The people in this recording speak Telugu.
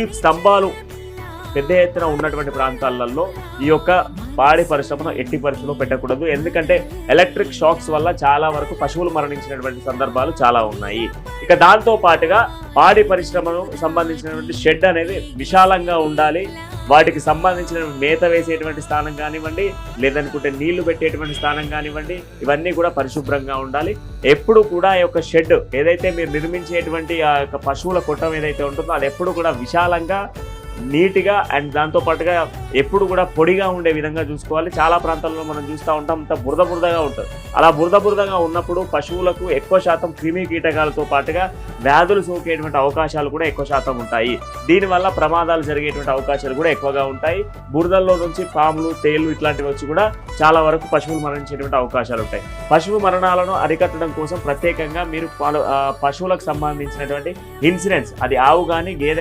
విద్యుత్ స్తంభాలు పెద్ద ఎత్తున ఉన్నటువంటి ప్రాంతాలలో ఈ యొక్క పాడి పరిశ్రమను ఎట్టి పరిస్థితుల్లో పెట్టకూడదు. ఎందుకంటే ఎలక్ట్రిక్ షాక్స్ వల్ల చాలా వరకు పశువులు మరణించినటువంటి సందర్భాలు చాలా ఉన్నాయి. ఇక దాంతో పాటుగా పాడి పరిశ్రమను సంబంధించినటువంటి షెడ్ అనేది విశాలంగా ఉండాలి. వాటికి సంబంధించిన మేత వేసేటువంటి స్థానం కానివ్వండి లేదనుకుంటే నీళ్ళు పెట్టేటువంటి స్థానం కానివ్వండి ఇవన్నీ కూడా పరిశుభ్రంగా ఉండాలి. ఎప్పుడు కూడా ఈ యొక్క షెడ్ ఏదైతే మీరు నిర్మించేటువంటి ఆ యొక్క పశువుల కొట్టం ఏదైతే ఉంటుందో అది ఎప్పుడు కూడా విశాలంగా నీట్గా అండ్ దాంతో పాటుగా ఎప్పుడు కూడా పొడిగా ఉండే విధంగా చూసుకోవాలి. చాలా ప్రాంతాల్లో మనం చూస్తూ ఉంటాం అంత బురద బురదగా ఉంటుంది. అలా బురద బురదగా ఉన్నప్పుడు పశువులకు ఎక్కువ శాతం క్రిమి కీటకాలతో పాటుగా వ్యాధులు సోకేటువంటి అవకాశాలు కూడా ఎక్కువ శాతం ఉంటాయి. దీనివల్ల ప్రమాదాలు జరిగేటువంటి అవకాశాలు కూడా ఎక్కువగా ఉంటాయి. బురదల్లో నుంచి పాములు తేళ్ళు ఇట్లాంటివి వచ్చి కూడా చాలా వరకు పశువులు మరణించేటువంటి అవకాశాలు ఉంటాయి. పశువు మరణాలను అరికట్టడం కోసం ప్రత్యేకంగా మీరు పశువులకు సంబంధించినటువంటి ఇన్సూరెన్స్ అది ఆవు కానీ గేదె